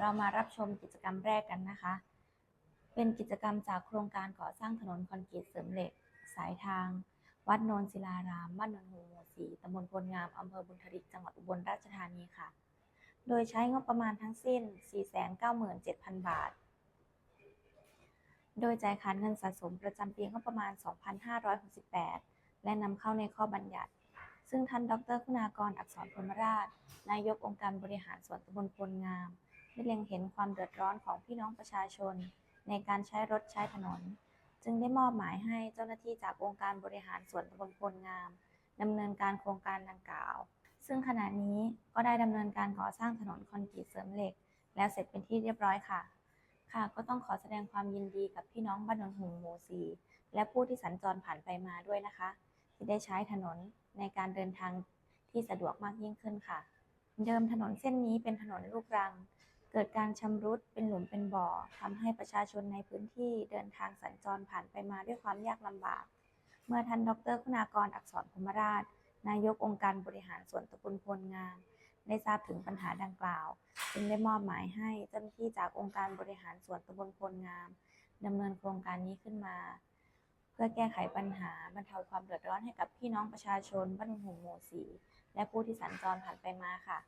เรามารับชมกิจกรรมแรกกันนะคะ เป็นกิจกรรมจากโครงการก่อสร้างถนนคอนกรีตเสริมเหล็ก สายทาง วัดโนนศิลาราม บ้านโนนหูหมู่สีตำบลพลงาม อำเภอบุญทริก จังหวัดอุบลราชธานีค่ะ โดยใช้งบประมาณทั้งสิ้น 497,000 บาท โดยจ่ายขาดเงินสะสมประจำปีงบประมาณ 2,568 และนำเข้าในข้อบัญญัติซึ่งท่านดรคุณากรอักษรพรมราช นายกองค์การบริหารส่วนตำบลพลงาม ได้เล็งเห็นความเดือดร้อนของพี่น้องประชาชน ในการใช้รถใช้ถนน จึงได้มอบหมายให้เจ้าหน้าที่จากองค์การบริหารส่วนตำบลพลงามดำเนินการโครงการดังกล่าว ซึ่งขณะนี้ก็ได้ดำเนินการก่อสร้างถนนคอนกรีตเสริมเหล็ก แล้วเสร็จเป็นที่เรียบร้อยค่ะ ค่ะ ก็ต้องขอแสดงความยินดีกับพี่น้องบ้านนนหงหมู่สีและผู้ที่สัญจรผ่านไปมาด้วยนะคะ ที่ได้ใช้ถนนในการเดินทางที่สะดวกมากยิ่งขึ้นค่ะ เดิมถนนเส้นนี้เป็นถนนลูกรัง เกิดการชำรุดเป็นหลุมเป็นบ่อทำให้ประชาชนในพื้นที่เดินทางสัญจรผ่านไปมาด้วยความยากลำบาก เมื่อท่านดรคุณากรอักษรพมราช นายกองค์การบริหารส่วนตำบลพลงามได้ทราบถึงปัญหาดังกล่าว จึงได้มอบหมายให้เจ้าหน้าที่จากองค์การบริหารส่วนตำบลพลงามดำเนินโครงการนี้ขึ้นมา เพื่อแก้ไขปัญหาบรรเทาความเดือดร้อนให้กับพี่น้องประชาชนบ้านหุงหมู่สีและผู้ที่สัญจรผ่านไปมาค่ะ